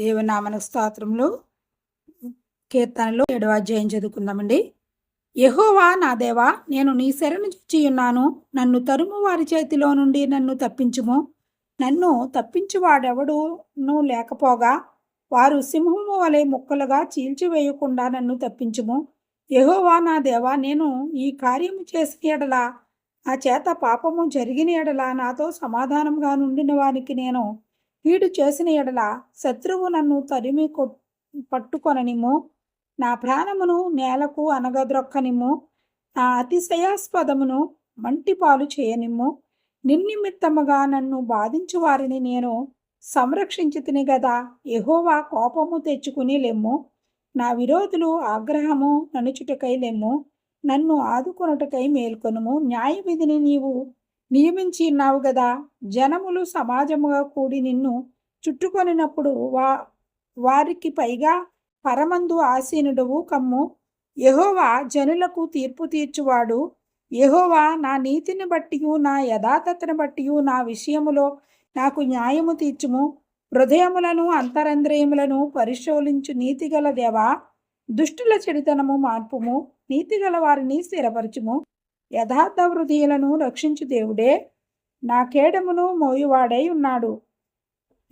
దేవనామన స్తోత్రములు కీర్తనలు ఏడవ అధ్యాయం చదువుకుందామండి. యహోవా నా దేవా నేను నీ శరణు చూచి ఉన్నాను. నన్ను తరుము వారి చేతిలో నుండి నన్ను తప్పించుము. నన్ను తప్పించువాడెవడును లేకపోగా వారు సింహము వలె ముక్కలుగా చీల్చివేయకుండా నన్ను తప్పించుము. యహోవా నా దేవా నేను ఈ కార్యము చేసిన ఎడలా నా చేత పాపము జరిగిన ఎడలా నాతో సమాధానంగా నుండిన వానికి నేను కీడు చేసిన ఎడల శత్రువు నన్ను తరిమి కొ పట్టుకొననిమ్ము. నా ప్రాణమును నేలకు అనగద్రొక్కనిమ్ము నా అతిశయాస్పదమును మంటిపాలు చేయనిమ్ము. నిన్నిమిత్తముగా నన్ను బాధించు వారిని నేను సంరక్షించితిని గదా. ఎహోవా కోపము తెచ్చుకుని లెమ్ము. నా విరోధులు ఆగ్రహము ననుచుటకై లెమ్ము. నన్ను ఆదుకొనుటకై మేల్కొనుము. న్యాయ విధిని నీవు నియమించి ఉన్నావు కదా జనములు సమాజముగా కూడి నిన్ను చుట్టుకొనినప్పుడు వా వారికి పైగా పరమందు ఆసీనుడవు కమ్ము. యహోవా జనులకు తీర్పు తీర్చువాడు. యహోవా నా నీతిని బట్టి నా యథార్థతను బట్టి నా విషయములో నాకు న్యాయము తీర్చుము. హృదయములను అంతరంద్రియములను పరిశోధించు నీతిగల దేవా. దుష్టుల చెడితనము మార్పుము. నీతిగల వారిని స్థిరపరచుము. యథార్థ హృదయులను రక్షించు దేవుడే. నా కేడమును మోయువాడై ఉన్నాడు.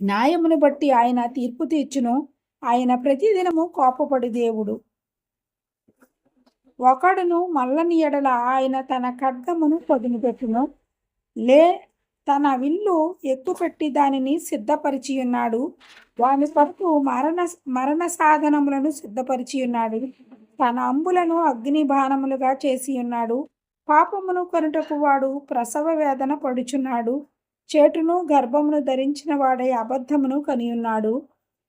న్యాయమును బట్టి ఆయన తీర్పు తీర్చును. ఆయన ప్రతిదినము కోపపడి దేవుడు. ఒకడును మల్లని ఎడల ఆయన తన ఖడ్గమును పొదినిపెట్టును లే తన విల్లు ఎక్కుపెట్టి దానిని సిద్ధపరిచి ఉన్నాడు వాని కొరకు మరణ మరణ సాధనములను సిద్ధపరిచి ఉన్నాడు తన అంబులను అగ్ని బాణములుగా చేసి ఉన్నాడు పాపమును కొనుటకు వాడు ప్రసవ వేదన పడుచున్నాడు. చేటును గర్భమును ధరించిన వాడై అబద్ధమును కనియున్నాడు.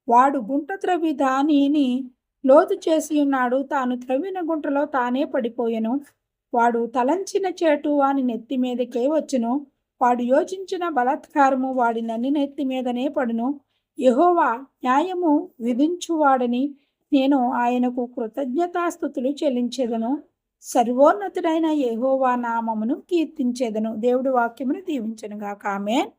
వాడు గుంట త్రవి దానిని లోతు చేసి ఉన్నాడు. తాను త్రవ్విన గుంటలో తానే పడిపోయెను. వాడు తలంచిన చేటు వాని నెత్తి మీదకే వచ్చును. వాడు యోచించిన బలాత్కారము వాడి నన్ను నెత్తి మీదనే పడును. యహోవా న్యాయము విధించువాడని నేను ఆయనకు కృతజ్ఞతాస్థుతులు చెల్లించేదను. సర్వోన్నతుడైన యహోవా నామమును కీర్తించేదను. దేవుడి వాక్యమును దీవించనుగా కామెన్